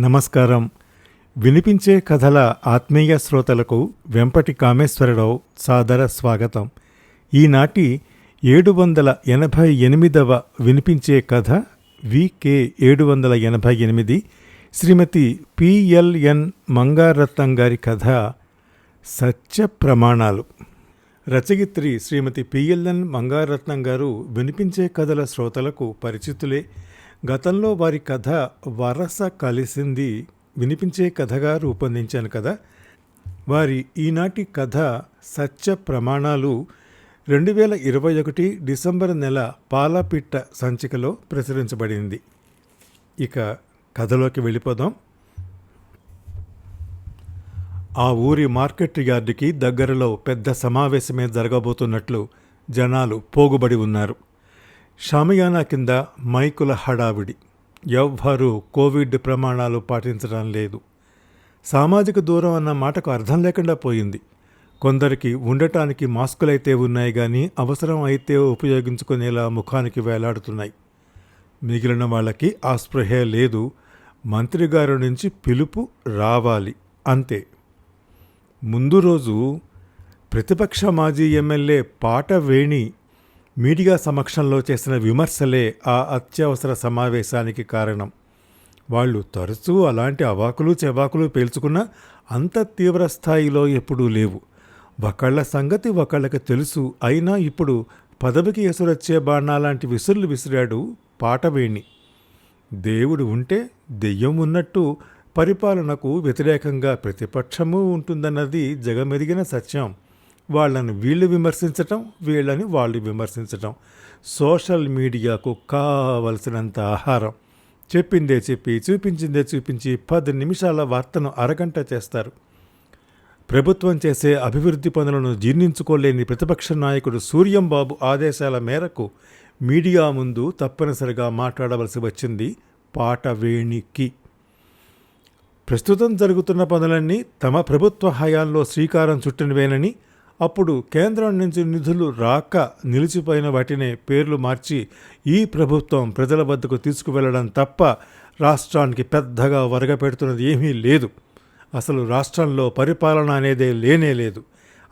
నమస్కారం. వినిపించే కథల ఆత్మీయ శ్రోతలకు వెంపటి కామేశ్వరరావు సాదర స్వాగతం. ఈనాటి ఏడు వందల ఎనభై ఎనిమిదవ వినిపించే కథ వికే ఏడు వందల ఎనభై ఎనిమిది శ్రీమతి పిఎల్ఎన్ మంగారత్నం గారి కథ సత్య ప్రమాణాలు. రచయిత్రి శ్రీమతి పిఎల్ఎన్ మంగారత్నం గారు వినిపించే కథల శ్రోతలకు పరిచితులే. గతంలో వారి కథ వరస కలిసింది వినిపించే కథగా రూపొందించాను కదా. వారి ఈనాటి కథ సత్య ప్రమాణాలు రెండు వేల ఇరవై ఒకటి డిసెంబర్ నెల పాలపిట్ట సంచికలో ప్రచురించబడింది. ఇక కథలోకి వెళ్ళిపోదాం. ఆ ఊరి మార్కెట్ యార్డుకి దగ్గరలో పెద్ద సమావేశమే జరగబోతున్నట్లు జనాలు పోగుబడి ఉన్నారు. షామియానా కింద మైకుల హడావిడి. ఎవ్వరూ కోవిడ్ ప్రమాణాలు పాటించడం లేదు. సామాజిక దూరం అన్న మాటకు అర్థం లేకుండా పోయింది. కొందరికి ఉండటానికి మాస్కులైతే ఉన్నాయి కానీ అవసరం అయితే ఉపయోగించుకునేలా ముఖానికి వేలాడుతున్నాయి. మిగిలిన వాళ్ళకి ఆ స్పృహే లేదు. మంత్రి గారి నుంచి పిలుపు రావాలి. అంతే. ముందు రోజు ప్రతిపక్ష మాజీ ఎమ్మెల్యే పాట వేణి మీడియా సమక్షంలో చేసిన విమర్శలే ఆ అత్యవసర సమావేశానికి కారణం. వాళ్ళు తరచూ అలాంటి అవాకులు చెవాకులు పేల్చుకున్నా అంత తీవ్ర స్థాయిలో ఎప్పుడూ లేవు. ఒకళ్ళ సంగతి ఒకళ్ళకి తెలుసు. అయినా ఇప్పుడు పదవికి ఎసురొచ్చే బాణాలాంటి విసురులు విసిరాడు పాటవేణి. దేవుడు ఉంటే దెయ్యం ఉన్నట్టు పరిపాలనకు వ్యతిరేకంగా ప్రతిపక్షము ఉంటుందన్నది జగమెరిగిన సత్యం. వాళ్ళని వీళ్ళు విమర్శించటం వీళ్ళని వాళ్ళు విమర్శించటం. సోషల్ మీడియాకు కావలసినంత ఆహారం. చెప్పిందే చెప్పి చూపించిందే చూపించి పది నిమిషాల వార్తను అరగంట చేస్తారు. ప్రభుత్వం చేసే అభివృద్ధి పనులను జీర్ణించుకోలేని ప్రతిపక్ష నాయకుడు సూర్యంబాబు ఆదేశాల మేరకు మీడియా ముందు తప్పనిసరిగా మాట్లాడవలసి వచ్చింది పాట వేణికి ప్రస్తుతం జరుగుతున్న పనులన్నీ తమ ప్రభుత్వ హయాంలో శ్రీకారం చుట్టినవేనని అప్పుడు కేంద్రం నుంచి నిధులు రాక నిలిచిపోయిన వాటినే పేర్లు మార్చి ఈ ప్రభుత్వం ప్రజల వద్దకు తీసుకువెళ్ళడం తప్ప రాష్ట్రానికి పెద్దగా వరగపెడుతున్నది ఏమీ లేదు. అసలు రాష్ట్రంలో పరిపాలన అనేదే లేనే లేదు.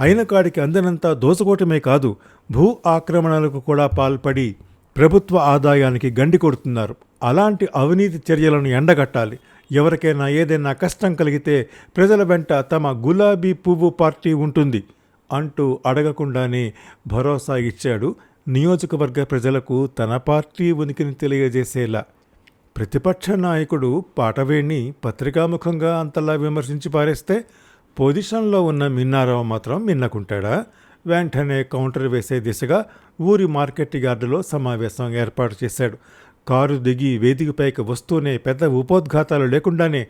అయిన కాడికి అందనంతా దోసుకోవటమే కాదు భూ ఆక్రమణలకు కూడా పాల్పడి ప్రభుత్వ ఆదాయానికి గండి కొడుతున్నారు. అలాంటి అవినీతి చర్యలను ఎండగట్టాలి. ఎవరికైనా ఏదైనా కష్టం కలిగితే ప్రజల వెంట తమ గులాబీ పువ్వు పార్టీ ఉంటుంది. అంటూ అడగకుండానే భరోసా ఇచ్చాడు నియోజకవర్గ ప్రజలకు తన పార్టీ ఉనికిని తెలియజేసేలా. ప్రతిపక్ష నాయకుడు పాటవేణి పత్రికాముఖంగా అంతలా విమర్శించి పారేస్తే పొజిషన్లో ఉన్న మిన్నారావు మాత్రం మిన్నకుంటాడా? వెంటనే కౌంటర్ వేసే దిశగా ఊరి మార్కెట్ యార్డులో సమావేశం ఏర్పాటు చేశాడు. కారు దిగి వేదికపైకి వస్తూనే పెద్ద ఉపోద్ఘాతాలు లేకుండానే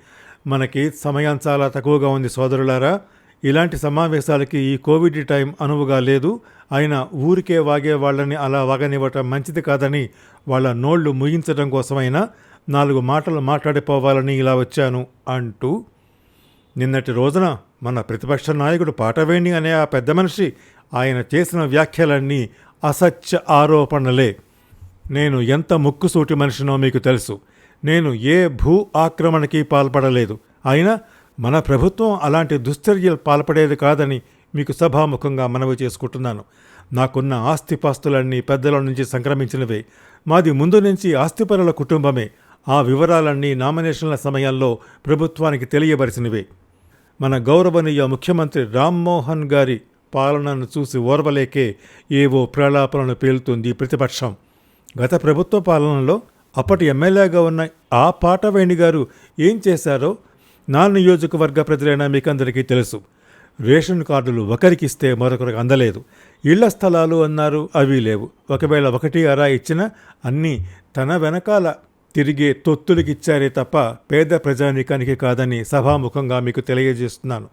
మనకి సమయం చాలా తక్కువగా ఉంది సోదరులారా. ఇలాంటి సమావేశాలకి ఈ కోవిడ్ టైం అనువుగా లేదు. అయినా ఊరికే వాగే వాళ్ళని అలా వాగనివ్వటం మంచిది కాదని వాళ్ళ నోళ్ళు ముగించడం కోసమైనా నాలుగు మాటలు మాట్లాడిపోవాలని ఇలా వచ్చాను అంటూ నిన్నటి రోజున మన ప్రతిపక్ష నాయకుడు పాటవేణి అనే ఆ పెద్ద మనిషి ఆయన చేసిన వ్యాఖ్యలన్నీ అసత్య ఆరోపణలే. నేను ఎంత ముక్కుసూటి మనిషినో మీకు తెలుసు. నేను ఏ భూ ఆక్రమణకి పాల్పడలేదు. అయినా మన ప్రభుత్వం అలాంటి దుశ్చర్యలు పాల్పడేది కాదని మీకు సభాముఖంగా మనవి చేసుకుంటున్నాను. నాకున్న ఆస్తిపాస్తులన్నీ పెద్దల నుంచి సంక్రమించినవే. మాది ముందు నుంచి ఆస్తిపరుల కుటుంబమే. ఆ వివరాలన్నీ నామినేషన్ల సమయంలో ప్రభుత్వానికి తెలియబరిచినవే మన గౌరవనీయ ముఖ్యమంత్రి రామ్మోహన్ గారి పాలనను చూసి ఓర్వలేకే ఏవో ప్రలాపనలు పేలుతుంది ప్రతిపక్షం. గత ప్రభుత్వ పాలనలో అప్పటి ఎమ్మెల్యేగా ఉన్న ఆ పాటవేణి గారు ఏం చేశారో నా నియోజకవర్గ ప్రజలైన మీకందరికీ తెలుసు. రేషన్ కార్డులు ఒకరికిస్తే మరొకరికి అందలేదు. ఇళ్ళ స్థలాలు అన్నారు అవి లేవు. ఒకవేళ ఒకటి అరా ఇచ్చినా అన్నీ తన వెనకాల తిరిగే తొత్తులకిచ్చారే తప్ప పేద ప్రజానీకానికి కాదని సభాముఖంగా మీకు తెలియజేస్తున్నాను.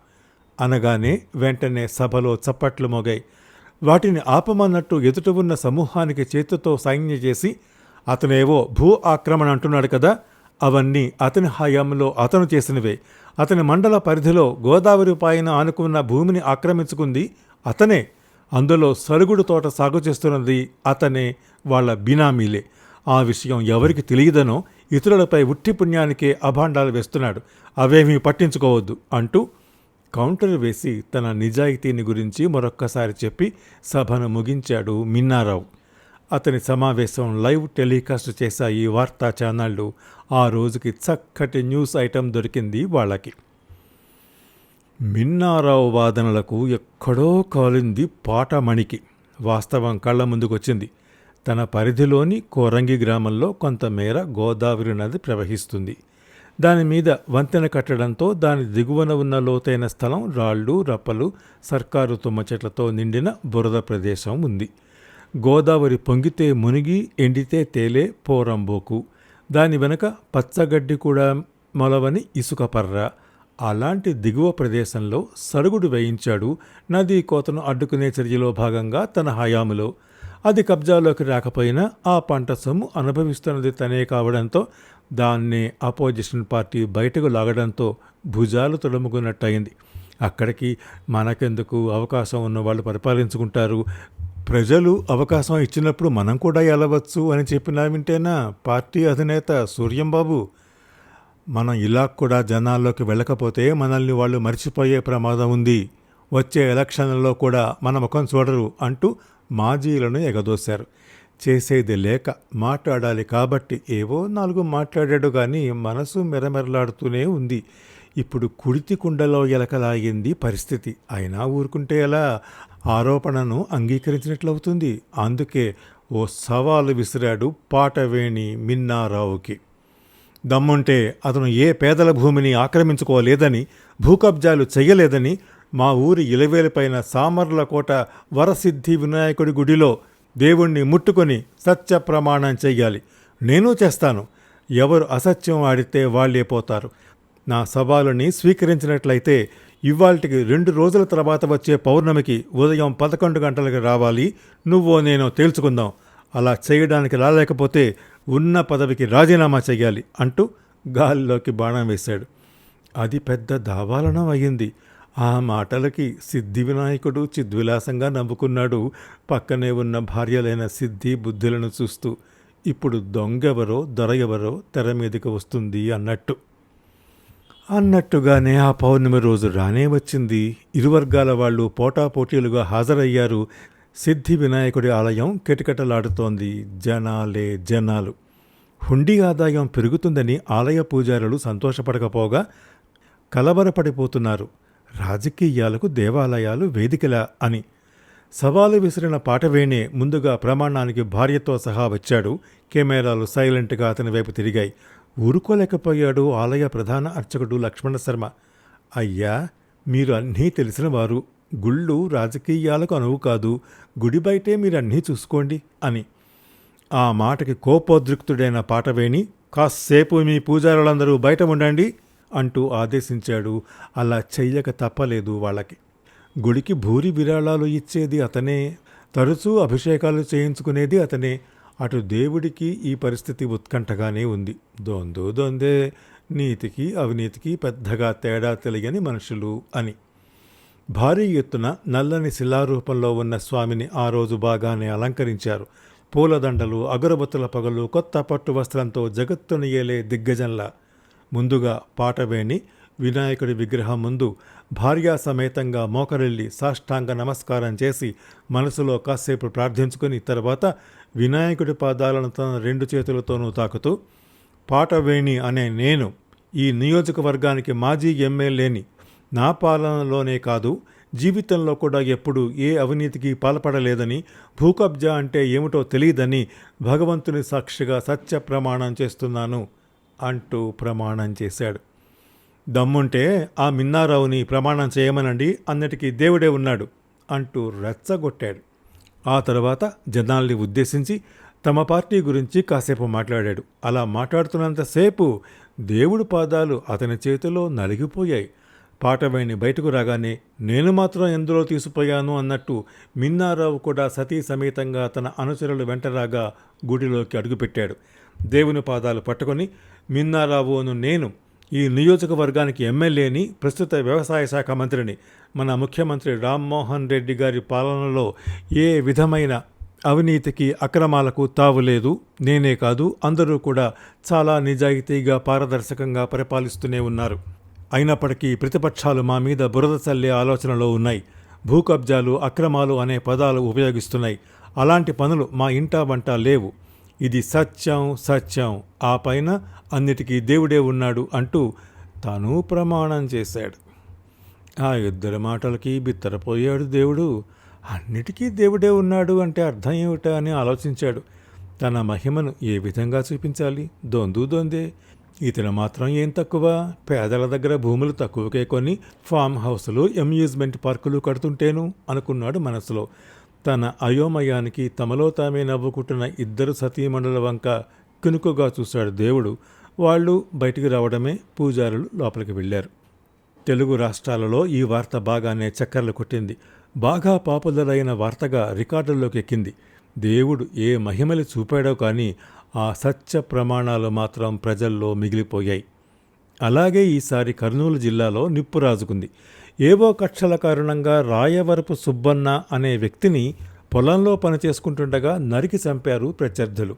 అనగానే వెంటనే సభలో చప్పట్లు మోగాయి. వాటిని ఆపమన్నట్టు ఎదుట ఉన్న సమూహానికి చేతితో సైన్య చేసి అతనేవో భూ ఆక్రమణ అంటున్నాడు కదా అవన్నీ అతని హయాంలో అతను చేసినవే. అతని మండల పరిధిలో గోదావరి పైన ఆనుకున్న భూమిని ఆక్రమించుకుంది అతనే. అందులో సరుగుడు తోట సాగు చేస్తున్నది అతనే వాళ్ళ బినామీలే. ఆ విషయం ఎవరికి తెలియదనో ఇతరులపై ఉట్టి పుణ్యానికే అభాండాలు వేస్తున్నాడు. అవేమీ పట్టించుకోవద్దు అంటూ కౌంటర్ వేసి తన నిజాయితీని గురించి మరొక్కసారి చెప్పి సభను ముగించాడు మిన్నారావు. అతని సమావేశం లైవ్ టెలికాస్ట్ చేశాయి ఈ వార్తా ఛానళ్ళు ఆ రోజుకి చక్కటి న్యూస్ ఐటెం దొరికింది వాళ్ళకి. మిన్నారావు వాదనలకు ఎక్కడో కాలింది పాటమణికి. వాస్తవం కళ్ళ ముందుకొచ్చింది. తన పరిధిలోని కోరంగి గ్రామంలో కొంతమేర గోదావరి నది ప్రవహిస్తుంది. దాని మీద వంతెన కట్టడంతో దాని దిగువన ఉన్న లోతైన స్థలం రాళ్ళు రప్పలు సర్కారు తుమ్మ చెట్లతో నిండిన బురద ప్రదేశం ఉంది. గోదావరి పొంగితే మునిగి ఎండితే తేలే పోరంబోకు. దాని వెనక పచ్చగడ్డి కూడా మొలవని ఇసుకపర్ర అలాంటి దిగువ ప్రదేశంలో సరుగుడు వేయించాడు నదీ కోతను అడ్డుకునే చర్యలో భాగంగా తన హయాములో. అది కబ్జాలోకి రాకపోయినా ఆ పంట సొమ్ము అనుభవిస్తున్నది తనే కావడంతో దాన్ని అపోజిషన్ పార్టీ బయటకు లాగడంతో భుజాలు తొడముకున్నట్టయింది. అక్కడికి మనకెందుకు అవకాశం ఉన్న వాళ్ళు పరిపాలించుకుంటారు? ప్రజలు అవకాశం ఇచ్చినప్పుడు మనం కూడా వెళ్ళవచ్చు అని చెప్పినా వింటేనా పార్టీ అధినేత సూర్యంబాబు. మనం ఇలా కూడా జనాల్లోకి వెళ్ళకపోతే మనల్ని వాళ్ళు మర్చిపోయే ప్రమాదం ఉంది. వచ్చే ఎలక్షన్లలో కూడా మన ముఖం చూడరు అంటూ మాజీలను ఎగదోశారు. చేసేది లేక మాట్లాడాలి కాబట్టి ఏవో నాలుగు మాట్లాడాడు కానీ మనసు మెరమెరలాడుతూనే ఉంది. ఇప్పుడు కుడితి కుండలో ఎలకలాగింది పరిస్థితి. అయినా ఊరుకుంటే ఎలా? ఆరోపణను అంగీకరించినట్లవుతుంది. అందుకే ఓ సవాలు విసిరాడు పాటవేణి మిన్నారావుకి. దమ్ముంటే అతను ఏ పేదల భూమిని ఆక్రమించుకోలేదని భూకబ్జాలు చేయలేదని మా ఊరి ఇలవేలిపైన సామర్లకోట వరసిద్ధి వినాయకుడి గుడిలో దేవుణ్ణి ముట్టుకొని సత్య ప్రమాణం చెయ్యాలి. నేను చేస్తాను. ఎవరు అసత్యం ఆడితే వాళ్ళే పోతారు. నా సవాలుని స్వీకరించినట్లయితే ఇవాల్టికి రెండు రోజుల తర్వాత వచ్చే పౌర్ణమికి ఉదయం పదకొండు గంటలకు రావాలి. నువ్వో నేను తేల్చుకుందాం. అలా చేయడానికి రాలేకపోతే ఉన్న పదవికి రాజీనామా చేయాలి అంటూ గాలిలోకి బాణం వేశాడు. అది పెద్ద దావాలనం అయ్యింది. ఆ మాటలకి సిద్ధి వినాయకుడు చిద్విలాసంగా నవ్వుకున్నాడు. పక్కనే ఉన్న భార్యలైన సిద్ధి బుద్ధులను చూస్తూ ఇప్పుడు దొంగెవరో దొర ఎవరో తెర మీదకి వస్తుంది అన్నట్టు. అన్నట్టుగానే ఆ పౌర్ణమి రోజు రానే వచ్చింది. ఇరు వర్గాల వాళ్ళు పోటాపోటీలుగా హాజరయ్యారు. సిద్ధి వినాయకుడి ఆలయం కిటకిటలాడుతోంది. జనాలే జనాలు. హుండీ ఆదాయం పెరుగుతుందని ఆలయ పూజారులు సంతోషపడకపోగా కలవరపడిపోతున్నారు. రాజకీయాలకు దేవాలయాలు వేదికలా అని. సవాలు విసిరిన పాటవేణే ముందుగా ప్రమాణానికి భార్యతో సహా వచ్చాడు. కెమెరాలు సైలెంట్గా అతని వైపు తిరిగాయి. ఊరుకోలేకపోయాడు ఆలయ ప్రధాన అర్చకుడు లక్ష్మణ శర్మ. అయ్యా మీరు అన్నీ తెలిసినవారు గుళ్ళు రాజకీయాలకు అనువు కాదు. గుడి బయటే మీరు అన్నీ చూసుకోండి అని. ఆ మాటకి కోపోద్రిక్తుడైన పాటవేణి కాసేపు మీ పూజారులందరూ బయట ఉండండి అంటూ ఆదేశించాడు. అలా చెయ్యక తప్పలేదు వాళ్ళకి. గుడికి భూరి విరాళాలు ఇచ్చేది అతనే. తరచూ అభిషేకాలు చేయించుకునేది అతనే. అటు దేవుడికి ఈ పరిస్థితి ఉత్కంఠగానే ఉంది. దొందో దొందే నీతికి అవినీతికి పెద్దగా తేడా తెలియని మనుషులు అని. భారీ ఎత్తున నల్లని శిలారూపంలో ఉన్న స్వామిని ఆ రోజు బాగానే అలంకరించారు. పూలదండలు అగరబత్తుల పగలు కొత్త పట్టు వస్త్రంతో జగత్తును ఏలే దిగ్గజంలా. ముందుగా పాటవేణి వినాయకుడి విగ్రహం ముందు భార్యా సమేతంగా మోకరెళ్ళి సాష్టాంగ నమస్కారం చేసి మనసులో కాసేపు ప్రార్థించుకుని తర్వాత వినాయకుడి పాదాలను తన రెండు చేతులతోనూ తాకుతూ పాటవేణి అనే నేను ఈ నియోజకవర్గానికి మాజీ ఎమ్మెల్యేని నా పాలనలోనే కాదు జీవితంలో కూడా ఎప్పుడు ఏ అవినీతికి పాల్పడలేదని భూకబ్జా అంటే ఏమిటో తెలియదని భగవంతుని సాక్షిగా సత్య ప్రమాణం చేస్తున్నాను అంటూ ప్రమాణం చేశాడు. దమ్ముంటే ఆ మిన్నారావుని ప్రమాణం చేయమనండి అన్నటికీ దేవుడే ఉన్నాడు అంటూ రెచ్చగొట్టాడు. ఆ తర్వాత జనాల్ని ఉద్దేశించి తమ పార్టీ గురించి కాసేపు మాట్లాడాడు. అలా మాట్లాడుతున్నంతసేపు దేవుడి పాదాలు అతని చేతిలో నలిగిపోయాయి. పాటవేణి బయటకు రాగానే నేను మాత్రం ఎందులో తీసిపోయాను అన్నట్టు మిన్నారావు కూడా సతీ సమేతంగా తన అనుచరులు వెంటరాగా గుడిలోకి అడుగుపెట్టాడు. దేవుని పాదాలు పట్టుకొని మిన్నారావును నేను ఈ నియోజకవర్గానికి ఎమ్మెల్యేని ప్రస్తుత వ్యవసాయ శాఖ మంత్రిని మన ముఖ్యమంత్రి రామ్మోహన్ రెడ్డి గారి పాలనలో ఏ విధమైన అవినీతికి అక్రమాలకు తావు లేదు. నేనే కాదు అందరూ కూడా చాలా నిజాయితీగా పారదర్శకంగా పరిపాలిస్తూనే ఉన్నారు. అయినప్పటికీ ప్రతిపక్షాలు మా మీద బురద చల్లే ఆలోచనలో ఉన్నాయి. భూ కబ్జాలు అక్రమాలు అనే పదాలు ఉపయోగిస్తున్నాయి. అలాంటి పనులు మా ఇంటా వంట లేవు. ఇది సత్యం సత్యం. ఆ పైన అన్నిటికీ దేవుడే ఉన్నాడు అంటూ తాను ప్రమాణం చేశాడు. ఆ ఇద్దరి మాటలకి బిత్తరపోయాడు దేవుడు. అన్నిటికీ దేవుడే ఉన్నాడు అంటే అర్థం ఏమిటా అని ఆలోచించాడు. తన మహిమను ఏ విధంగా చూపించాలి? దొందు దొందే. ఇతను మాత్రం ఏం తక్కువ? పేదల దగ్గర భూములు తక్కువకే కొని ఫామ్ హౌసులు అమ్యూజ్మెంట్ పార్కులు కడుతుంటేను అనుకున్నాడు మనసులో. తన అయోమయానికి తమలో తామే నవ్వుకుంటున్న ఇద్దరు సతీమణుల వంక కినుకగా చూశాడు దేవుడు. వాళ్ళు బయటికి రావడమే పూజారులు లోపలికి వెళ్ళారు. తెలుగు రాష్ట్రాలలో ఈ వార్త బాగానే చక్కర్లు కొట్టింది. బాగా పాపులర్ అయిన వార్తగా రికార్డుల్లోకి ఎక్కింది. దేవుడు ఏ మహిమలు చూపాడో కానీ ఆ సత్య ప్రమాణాలు మాత్రం ప్రజల్లో మిగిలిపోయాయి. అలాగే ఈసారి కర్నూలు జిల్లాలో నిప్పు రాజుకుంది. ఏవో కక్షల కారణంగా రాయవరపు సుబ్బన్న అనే వ్యక్తిని పొలంలో పనిచేసుకుంటుండగా నరికి చంపారు ప్రత్యర్థులు.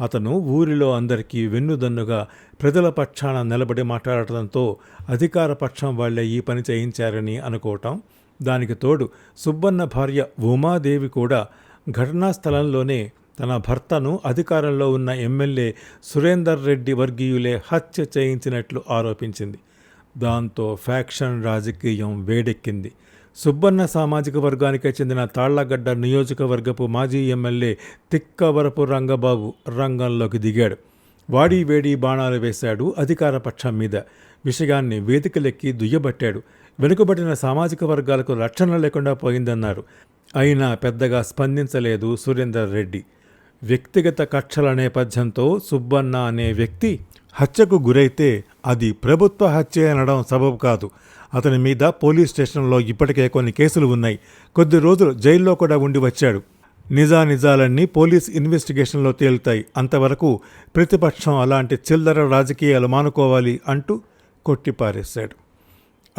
అతను ఊరిలో అందరికీ వెన్నుదన్నుగా ప్రజల పక్షాన నిలబడి మాట్లాడటంతో అధికార పక్షం వాళ్ళే ఈ పని చేయించారని అనుకోవటం. దానికి తోడు సుబ్బన్న భార్య ఉమాదేవి కూడా ఘటనా స్థలంలోనే తన భర్తను అధికారంలో ఉన్న ఎమ్మెల్యే సురేందర్ రెడ్డి వర్గీయులే హత్య చేయించినట్లు ఆరోపించింది. దాంతో ఫ్యాక్షన్ రాజకీయం వేడెక్కింది. సుబ్బన్న సామాజిక వర్గానికి చెందిన తాళ్ళగడ్డ నియోజకవర్గపు మాజీ ఎమ్మెల్యే తిక్కవరపు రంగబాబు రంగంలోకి దిగాడు. వాడి వేడి బాణాలు వేశాడు అధికార పక్షం మీద. విషయాన్ని వేదికలెక్కి దుయ్యబట్టాడు. వెనుకబడిన సామాజిక వర్గాలకు రక్షణ లేకుండా పోయిందన్నారు. అయినా పెద్దగా స్పందించలేదు సురేందర్ రెడ్డి. వ్యక్తిగత కక్షల నేపథ్యంతో సుబ్బన్న అనే వ్యక్తి హత్యకు గురైతే అది ప్రభుత్వ హత్య అనడం సబబు కాదు. అతని మీద పోలీస్ స్టేషన్లో ఇప్పటికే కొన్ని కేసులు ఉన్నాయి. కొద్ది రోజులు జైల్లో కూడా ఉండి వచ్చాడు. నిజానిజాలన్నీ పోలీస్ ఇన్వెస్టిగేషన్లో తేలుతాయి. అంతవరకు ప్రతిపక్షం అలాంటి చిల్లర రాజకీయాలు మానుకోవాలి అంటూ కొట్టిపారేశాడు.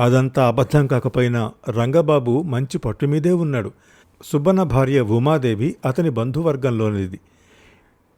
అదంతా అబద్ధం కాకపోయినా రంగబాబు మంచి పట్టు మీదే ఉన్నాడు. సుబ్బన్న భార్య ఉమాదేవి అతని బంధువర్గంలోనిది.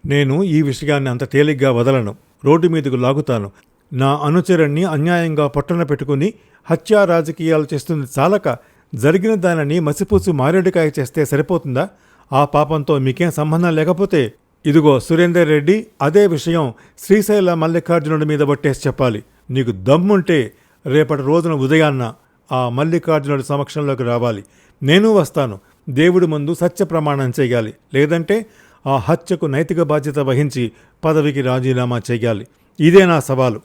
నేను ఈ విషయాన్ని అంత తేలిగ్గా వదలను. రోడ్డు మీదకు లాగుతాను. నా అనుచరుణ్ణి అన్యాయంగా పొట్టన పెట్టుకుని హత్యా రాజకీయాలు చేస్తుంది చాలక జరిగిన దానిని మసిపూసి మారేడుకాయ చేస్తే సరిపోతుందా? ఆ పాపంతో మీకేం సంబంధం లేకపోతే? ఇదిగో సురేందర్ రెడ్డి అదే విషయం శ్రీశైల మల్లికార్జునుడి మీద పట్టేసి చెప్పాలి. నీకు దమ్ముంటే రేపటి రోజున ఉదయాన్న ఆ మల్లికార్జునుడి సమక్షంలోకి రావాలి. నేను వస్తాను. దేవుడి ముందు సత్య ప్రమాణం చేయాలి. లేదంటే ఆ హత్యకు నైతిక బాధ్యత వహించి పదవికి రాజీనామా చేయాలి. ఇదే నా సవాలు.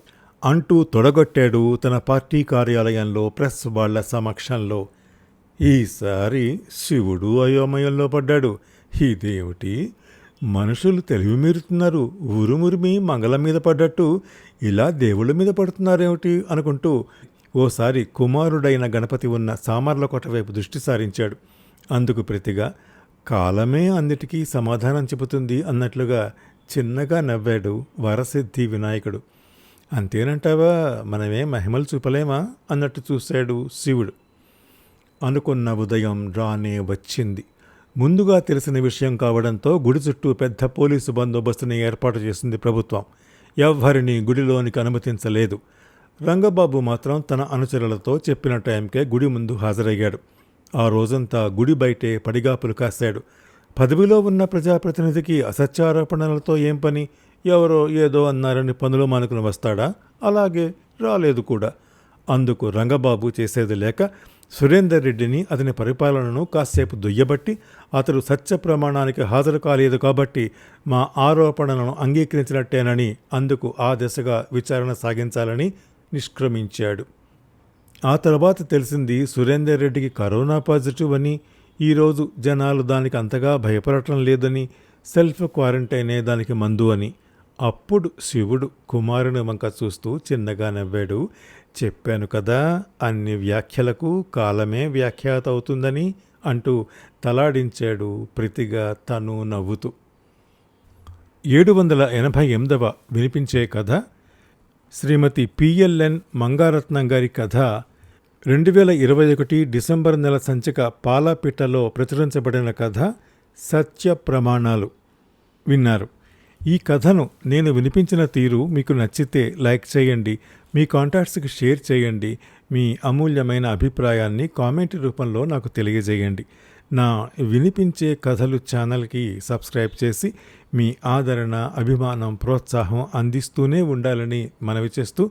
అంటూ తొడగొట్టాడు తన పార్టీ కార్యాలయంలో ప్రెస్ వాళ్ళ సమక్షంలో. ఈసారి శివుడు అయోమయంలో పడ్డాడు. ఇదేమిటి? మనుషులు తెలివి మీరుతున్నారు ఊరుమురిమి మంగళం మీద పడ్డట్టు ఇలా దేవుళ్ళ మీద పడుతున్నారేమిటి అనుకుంటూ ఓసారి కుమారుడైన గణపతి ఉన్న సామర్లకోట వైపు దృష్టి సారించాడు. అందుకు ప్రతిగా కాలమే అన్నిటికీ సమాధానం చెబుతుంది అన్నట్లుగా చిన్నగా నవ్వాడు వరసిద్ధి వినాయకుడు. అంతేనంటావా? మనమే మహిమలు చూపలేమా? అన్నట్టు చూశాడు శివుడు. అనుకున్న ఉదయం రానే వచ్చింది. ముందుగా తెలిసిన విషయం కావడంతో గుడి చుట్టూ పెద్ద పోలీసు బందోబస్తుని ఏర్పాటు చేసింది ప్రభుత్వం. ఎవ్వరిని గుడిలోనికి అనుమతించలేదు. రంగబాబు మాత్రం తన అనుచరులతో చెప్పిన టైంకే గుడి ముందు హాజరయ్యాడు. ఆ రోజంతా గుడి బయటే పడిగాపులు కాశాడు. పదవిలో ఉన్న ప్రజాప్రతినిధికి అసత్యారోపణలతో ఏం పని? ఎవరో ఏదో అన్నారని పనులు మానుకుని వస్తాడా? అలాగే రాలేదు కూడా. అందుకు రంగబాబు చేసేది లేక సురేందర్ రెడ్డిని అతని పరిపాలనను కాసేపు దుయ్యబట్టి అతడు సత్య ప్రమాణానికి హాజరు కాలేదు కాబట్టి మా ఆరోపణలను అంగీకరించినట్టేనని అందుకు ఆ దిశగా విచారణ సాగించాలని నిష్క్రమించాడు. ఆ తర్వాత తెలిసింది సురేందర్ రెడ్డికి కరోనా పాజిటివ్ అని ఈరోజు జనాలు దానికి అంతగా భయపడటం లేదని సెల్ఫ్ క్వారంటైనే దానికి మందు అని అప్పుడు శివుడు కుమారుని వంక చూస్తూ చిన్నగా నవ్వాడు. చెప్పాను కదా అన్ని వ్యాఖ్యలకు కాలమే వ్యాఖ్యాత అవుతుందని అంటూ తలాడించాడు ప్రతిగా తను నవ్వుతూ. ఏడు వందల ఎనభై ఎనిమిదవ వినిపించే కథ శ్రీమతి పిఎల్ఎన్ మంగారత్నం గారి కథ రెండు వేల ఇరవై ఒకటి డిసెంబర్ నెల సంచిక పాలాపిట్టలో ప్రచురించబడిన కథ సత్య ప్రమాణాలు విన్నారు. ఈ కథను నేను వినిపించిన తీరు మీకు నచ్చితే లైక్ చేయండి మీ కాంటాక్ట్స్కి షేర్ చేయండి మీ అమూల్యమైన అభిప్రాయాన్ని కామెంట్ రూపంలో నాకు తెలియజేయండి. నా వినిపించే కథలు ఛానల్కి సబ్స్క్రైబ్ చేసి మీ ఆదరణ అభిమానం ప్రోత్సాహం అందిస్తూనే ఉండాలని మనవి చేస్తూ